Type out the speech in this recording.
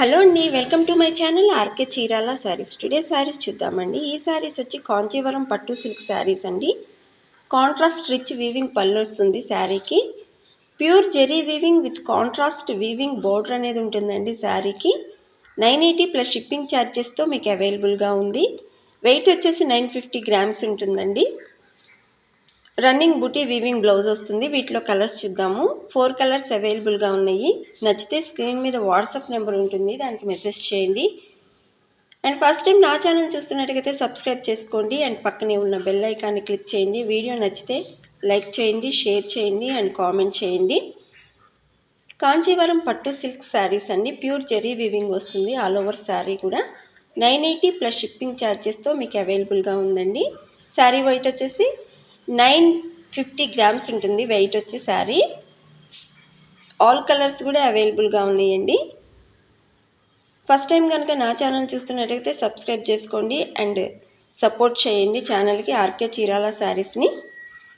Hello అండి welcome to my channel RK Chirala saris. Today saris చూద్దామండి. ఈ శారీస్ వచ్చి కాంచీవరం పట్టు సిల్క్ శారీస్ అండి. కాంట్రాస్ట్ రిచ్ వీవింగ్ పళ్ళు వస్తుంది శారీకి. Pure zari weaving with contrast weaving border అనేది ఉంటుందండి శారీకి. నైన్ ఎయిటీ ప్లస్ షిప్పింగ్ ఛార్జెస్తో మీకు అవైలబుల్గా ఉంది. వెయిట్ వచ్చేసి నైన్ ఫిఫ్టీ గ్రామ్స్ ఉంటుందండి. రన్నింగ్ బుటీ వీవింగ్ బ్లౌజ్ వస్తుంది. వీటిలో కలర్స్ చూద్దాము. ఫోర్ కలర్స్ అవైలబుల్గా ఉన్నాయి. నచ్చితే స్క్రీన్ మీద వాట్సాప్ నెంబర్ ఉంటుంది. దానికి మెసేజ్ చేయండి. అండ్ ఫస్ట్ టైం నా ఛానల్ చూస్తున్నట్టుగైతే సబ్స్క్రైబ్ చేసుకోండి. అండ్ పక్కనే ఉన్న బెల్ ఐకాన్ని క్లిక్ చేయండి. వీడియో నచ్చితే లైక్ చేయండి షేర్ చేయండి అండ్ కామెంట్ చేయండి. కాంచీవరం పట్టు సిల్క్ శారీస్ అండి. ప్యూర్ జెరీ వివింగ్ వస్తుంది. ఆల్ ఓవర్ శారీ కూడా. నైన్ ఎయిటీ ప్లస్ షిప్పింగ్ ఛార్జెస్తో మీకు అవైలబుల్గా ఉందండి. శారీ వైట్ వచ్చేసి నైన్ ఫిఫ్టీ గ్రామ్స్ ఉంటుంది. వెయిట్ వచ్చి శారీ. ఆల్ కలర్స్ కూడా అవైలబుల్గా ఉన్నాయండి. ఫస్ట్ టైం కనుక నా ఛానల్ చూస్తున్నట్టయితే సబ్స్క్రైబ్ చేసుకోండి. అండ్ సపోర్ట్ చేయండి ఛానల్కి ఆర్కే చీరాల శారీస్ని.